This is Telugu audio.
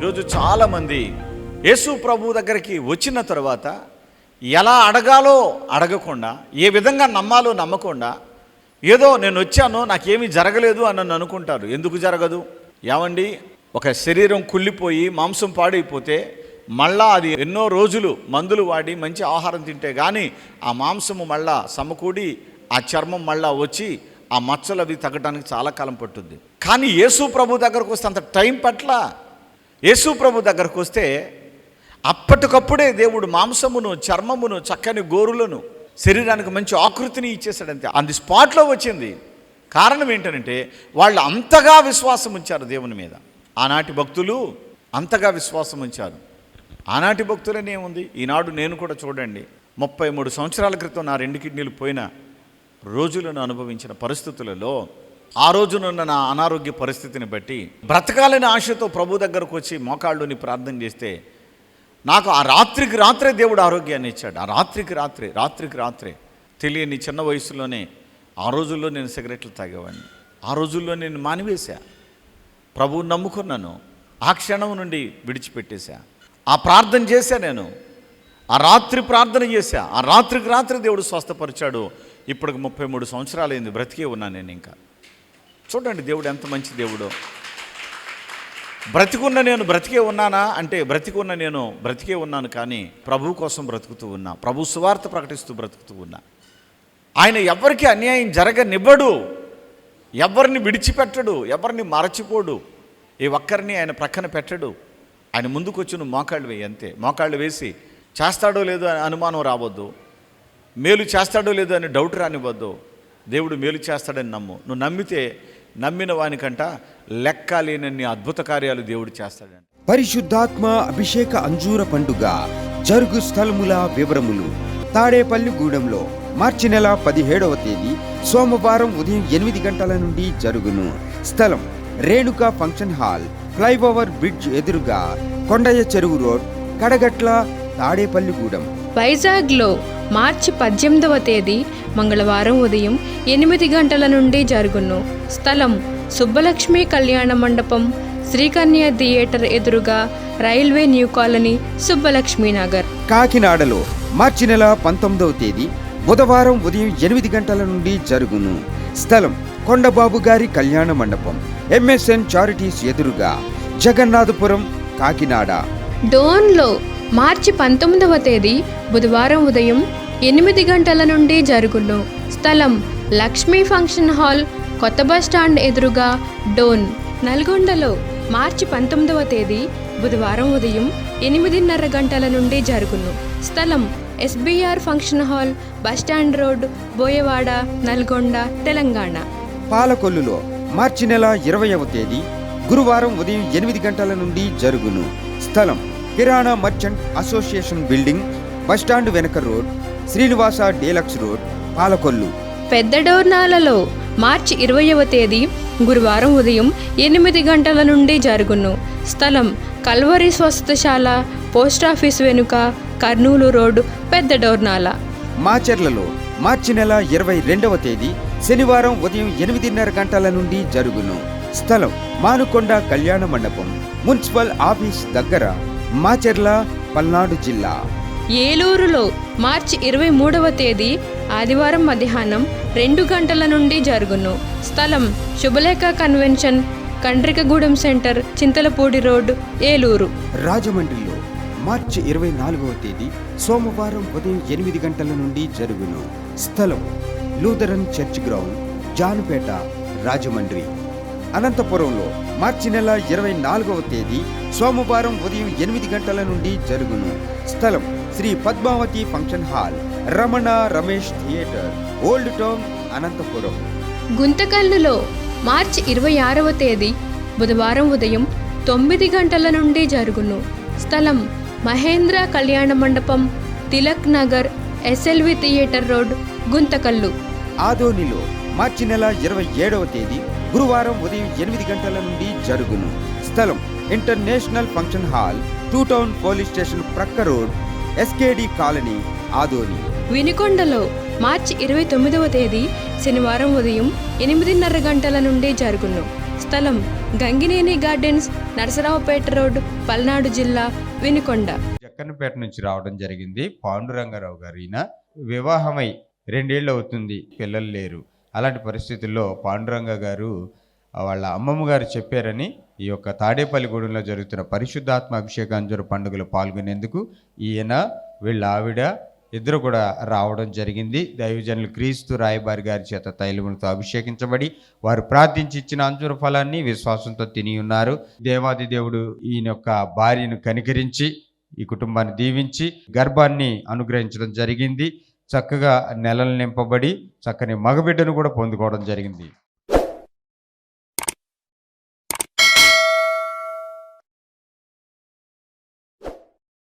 ఈరోజు చాలామంది యేసు ప్రభు దగ్గరికి వచ్చిన తర్వాత ఎలా అడగాలో అడగకుండా ఏ విధంగా నమ్మాలో నమ్మకుండా ఏదో నేను వచ్చాను నాకేమీ జరగలేదు అని నన్ను అనుకుంటారు. ఎందుకు జరగదు? ఏమండి? ఒక శరీరం కుళ్ళిపోయి మాంసం పాడైపోతే మళ్ళా అది ఎన్నో రోజులు మందులు వాడి మంచి ఆహారం తింటే కానీ ఆ మాంసము మళ్ళా సమకూడి ఆ చర్మం మళ్ళా వచ్చి ఆ మచ్చలు అవి తగ్గడానికి చాలా కాలం పట్టుద్ది. కానీ యేసు ప్రభు దగ్గరకు వస్తే అంత టైం పట్ల. యేసు ప్రభు దగ్గరకు వస్తే అప్పటికప్పుడే దేవుడు మాంసమును చర్మమును చక్కని గోరులను శరీరానికి మంచి ఆకృతిని ఇచ్చేసాడంతే అంది స్పాట్లో వచ్చింది. కారణం ఏంటంటే వాళ్ళు అంతగా విశ్వాసం ఉంచారు దేవుని మీద. ఆనాటి భక్తులు అంతగా విశ్వాసం ఉంచారు. ఆనాటి భక్తులనే ఉంది. ఈనాడు నేను కూడా చూడండి. ముప్పై మూడు సంవత్సరాల క్రితం నా రెండు కిడ్నీలు పోయిన రోజులను అనుభవించిన పరిస్థితులలో ఆ రోజునున్న నా అనారోగ్య పరిస్థితిని బట్టి బ్రతకాలని ఆశతో ప్రభు దగ్గరకు వచ్చి మోకాళ్ళుని ప్రార్థన చేస్తే నాకు ఆ రాత్రికి రాత్రే దేవుడు ఆరోగ్యాన్ని ఇచ్చాడు. ఆ రాత్రికి రాత్రే రాత్రికి రాత్రే తెలియని చిన్న వయసులోనే ఆ రోజుల్లో నేను సిగరెట్లు తాగేవాడిని. ఆ రోజుల్లో నేను మానివేశా. ప్రభువు నమ్ముకున్నాను. ఆ క్షణం నుండి విడిచిపెట్టేశా. ఆ ప్రార్థన చేశా నేను. ఆ రాత్రి ప్రార్థన చేశా. ఆ రాత్రికి రాత్రి దేవుడు స్వస్థపరిచాడు. ఇప్పటికి ముప్పై మూడు సంవత్సరాలైంది. బ్రతికే ఉన్నాను నేను ఇంకా. చూడండి దేవుడు ఎంత మంచి దేవుడు. బ్రతికున్న నేను బ్రతికే ఉన్నానా? అంటే బ్రతికున్న నేను బ్రతికే ఉన్నాను కానీ ప్రభు కోసం బ్రతుకుతూ ఉన్నా. ప్రభు సువార్త ప్రకటిస్తూ బ్రతుకుతూ ఉన్నా. ఆయన ఎవరికి అన్యాయం జరగనివ్వడు. ఎవరిని విడిచిపెట్టడు. ఎవరిని మరచిపోడు. ఏ ఒక్కరిని ఆయన ప్రక్కన పెట్టడు. ఆయన ముందుకొచ్చి నువ్వు మోకాళ్ళు వేయి అంతే. మోకాళ్ళు వేసి చేస్తాడో లేదో అని అనుమానం రావద్దు. మేలు చేస్తాడో లేదో అని డౌట్ రానివ్వద్దు. దేవుడు మేలు చేస్తాడని నమ్ము. నువ్వు నమ్మితే నమ్మిన వానికంట లెక్క లేనన్ని అద్భుత కార్యాలు దేవుడు చేస్తాడంట. పరిశుద్ధాత్మ అభిషేక అంజూర పండుగ జరుగు స్థలముల వివరములు. తాడేపల్లిగూడెంలో మార్చి నెల పదిహేడవ తేదీ సోమవారం ఉదయం ఎనిమిది గంటల నుండి జరుగును. స్థలం Renuka function hall flyover bridge ఎదురుగా కొండయ్య చెరువు రోడ్ కడగట్ల తాడేపల్లిగూడెం. వైజాగ్లో మార్చి పద్దెనిమిదవ తేదీ మంగళవారం ఉదయం ఎనిమిది గంటల నుండి జరుగును. స్థలం సుబ్బలక్ష్మి కళ్యాణ మండపం శ్రీకన్య థియేటర్ ఎదురుగా railway new colony Subbalakshmi Nagar కాకినాడలో మార్చి నెల పంతొమ్మిదవ తేదీ బుధవారం ఉదయం ఎనిమిది గంటల నుండి జరుగును. స్థలం కొండబాబు గారి కళ్యాణ మండపం ఎంఎస్ఎన్ చారిటీస్ ఎదురుగా జగన్నాథపురం కాకినాడ. డోన్లో మార్చి పంతొమ్మిదవ తేదీ బుధవారం ఉదయం ఎనిమిది గంటల నుండి జరుగును. స్థలం లక్ష్మీ ఫంక్షన్ హాల్ కొత్త బస్ స్టాండ్ ఎదురుగా డోన్. నల్గొండలో మార్చి పంతొమ్మిదవ తేదీ బుధవారం ఉదయం ఎనిమిదిన్నర గంటల నుండి జరుగును. స్థలం SBR function hall bus stand road Boyawada Nalgonda Telangana. పాలకొల్లులో మార్చి నెల ఇరవైవ తేదీ గురువారం ఉదయం ఎనిమిది గంటల నుండి జరుగును. స్థలం kirana merchant association building bus stand వెనక road Srinivasa deluxe road Palakollu. పెద్ద డోర్నాలలో మార్చి ఇరవయవ తేదీ గురువారం ఉదయం ఎనిమిది గంటల నుండి జరుగును. స్థలం కల్వరి స్వస్థశాల పోస్టాఫీస్ వెనుక కర్నూలు రోడ్డు పెద్ద డోర్నాల మాచెర్లలో మార్చి నెల ఇరవై రెండవ తేదీ శనివారం ఉదయం ఎనిమిదిన్నర గంటల నుండి జరుగును. స్థలం మానుకొండ కళ్యాణ మండపం మున్సిపల్ ఆఫీస్ దగ్గర మాచెర్ల పల్నాడు జిల్లా. ఏలూరులో మార్చి ఇరవై మూడవ తేదీ ఆదివారం మధ్యాహ్నం రెండు గంటల నుండి జరుగును. స్థలం Subhalekha convention Kandrikagudem centre Chintalapudi road Eluru. రాజమండ్రిలో మార్చి ఇరవై నాలుగవ తేదీ సోమవారం ఉదయం ఎనిమిది గంటల నుండి జరుగును. స్థలం Lutheran church ground Janupeta Rajahmundry. అనంతపురంలో మార్చి నెల ఇరవై నాలుగవ తేదీ సోమవారం ఉదయం ఎనిమిది గంటల నుండి జరుగును. స్థలం Sri Padmavati function hall Ramana Ramesh theatre old town Anantapuram. గుంతకల్లులో March ఇరవై ఆరవ తేదీ బుధవారం ఉదయం తొమ్మిది గంటల నుండి జరుగును. స్థలం మహేంద్ర కళ్యాణ మండపం Tilak Nagar SLV theatre road Guntakal. ఆదోనిలో మార్చి నెల ఇరవై ఏడవ తేదీ గురువారం ఉదయం ఎనిమిది గంటల నుండి జరుగును. స్థలం international function hall two town police station ప్రక్క రోడ్ ఎస్కేడి కాలనీ ఆదోని. వినుకొండలో మార్చి ఇరవై తొమ్మిదవ తేదీ శనివారం ఉదయం ఎనిమిదిన్నర గంటల నుండి జరుగును. స్థలం గంగినేని గార్డెన్స్ నరసరావుపేట రోడ్ పల్నాడు జిల్లా వినుకొండ. జక్కన్నపేట నుంచి రావడం జరిగింది. పాండురంగారావు గారు ఈయన వివాహమై రెండేళ్ళు అవుతుంది. పిల్లలు లేరు. అలాంటి పరిస్థితుల్లో పాండురంగ గారు వాళ్ళ అమ్మమ్మ గారు చెప్పారని ఈ యొక్క తాడేపల్లిగూడెంలో జరుగుతున్న పరిశుద్ధాత్మ అభిషేకాంజరు పండుగలో పాల్గొనేందుకు ఈయన వీళ్ళ ఆవిడ ఇద్దరు కూడా రావడం జరిగింది. దైవజనులు క్రీస్తు రాయబారి గారి చేత తైలములతో అభిషేకించబడి వారు ప్రార్థించి ఇచ్చిన అంజుర ఫలాన్ని విశ్వాసంతో తిని ఉన్నారు. దేవాది దేవుడు ఈయన యొక్క భార్యను కనికరించి ఈ కుటుంబాన్ని దీవించి గర్భాన్ని అనుగ్రహించడం జరిగింది. చక్కగా నెలలు నింపబడి చక్కని మగబిడ్డను కూడా పొందుకోవడం జరిగింది.